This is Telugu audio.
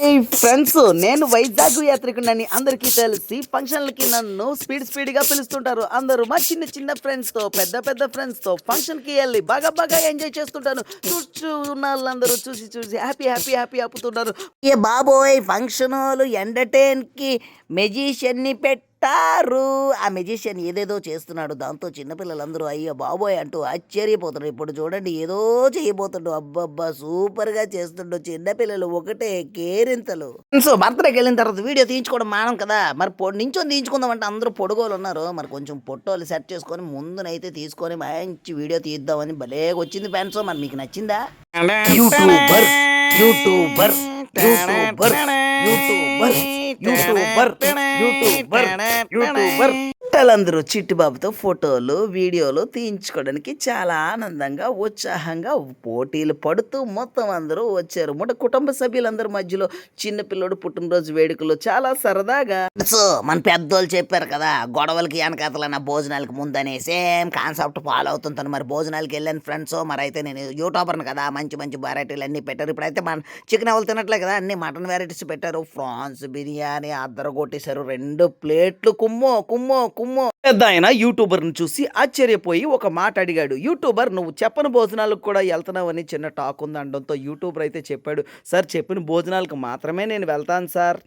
ఫ్రెండ్స్ నేను వైజాగ్ యాత్రికుడని అందరికీ తెలిసి ఫంక్షన్లకి నన్ను స్పీడ్ స్పీడ్గా పిలుస్తుంటారు. అందరూ మా చిన్న చిన్న ఫ్రెండ్స్తో పెద్ద పెద్ద ఫ్రెండ్స్తో ఫంక్షన్కి వెళ్ళి బాగా బాగా ఎంజాయ్ చేస్తుంటాను. చూస్తున్న వాళ్ళందరూ చూసి చూసి హ్యాపీ హ్యాపీ హ్యాపీ ఆపుతున్నారు ఏ బాబోయ్ ఫంక్షన్ హాల్ ఎంటర్టైన్కి మెజిషియన్ ని ఆ మెజిషియన్ ఏదేదో చేస్తున్నాడు. దాంతో చిన్నపిల్లలందరూ అయ్యో బాబోయ్ అంటూ ఆశ్చర్యపోతున్నారు. ఇప్పుడు చూడండి ఏదో చేయబోతుండు. అబ్బబ్బా సూపర్గా చేస్తుండు. చిన్నపిల్లలు ఒకటే కేరింతలు. సో బర్త్డేకి వెళ్ళిన తర్వాత వీడియో తీయించుకోవడం మానం కదా. మరి పొ- నించొని తీయించుకుందాం అంటే అందరూ పొడుగోలు ఉన్నారు. మరి కొంచెం పొట్టోలు సెట్ చేసుకొని ముందునైతే తీసుకొని మంచి వీడియో తీద్దామని భలే వచ్చింది ఫ్యాన్స్ మరి మీకు నచ్చిందా? YouTuber YouTuber YouTuber YouTuber YouTuber. YouTuber YouTuber పిల్లలందరూ చిట్టుబాబుతో ఫోటోలు వీడియోలు తీయించుకోవడానికి చాలా ఆనందంగా ఉత్సాహంగా పోటీలు పడుతూ మొత్తం అందరూ వచ్చారు. మొట కుటుంబ సభ్యులందరి మధ్యలో చిన్న పిల్లోడు పుట్టినరోజు వేడుకలు చాలా సరదాగా. సో మన పెద్దోళ్ళు చెప్పారు కదా గొడవలకి వెనకాతలన్న భోజనాలకు ముందనే సేమ్ కాన్సెప్ట్ ఫాలో అవుతుంటాను. మరి భోజనాలకి వెళ్ళాను ఫ్రెండ్స్ మరి అయితే నేను యూట్యూబర్ను కదా మంచి మంచి వెరైటీలు అన్నీ పెట్టారు. ఇప్పుడైతే మన చికెన్ ఎవరు తినట్లే కదా అన్ని మటన్ వెరైటీస్ పెట్టారు. ఫ్రాన్స్ బిర్యానీ అద్దరు కొట్టేశారు రెండు ప్లేట్లు కుమ్మో కుమ్మో కుమ్మో. పెద్ద ఆయన యూట్యూబర్ను చూసి ఆశ్చర్యపోయి ఒక మాట అడిగాడు. యూట్యూబర్ నువ్వు చెప్పని భోజనాలకు కూడా వెళ్తున్నావని చిన్న టాక్ ఉంది అనడంతో యూట్యూబర్ అయితే చెప్పాడు. సార్ చెప్పిన భోజనాలకు మాత్రమే నేను వెళ్తాను సార్.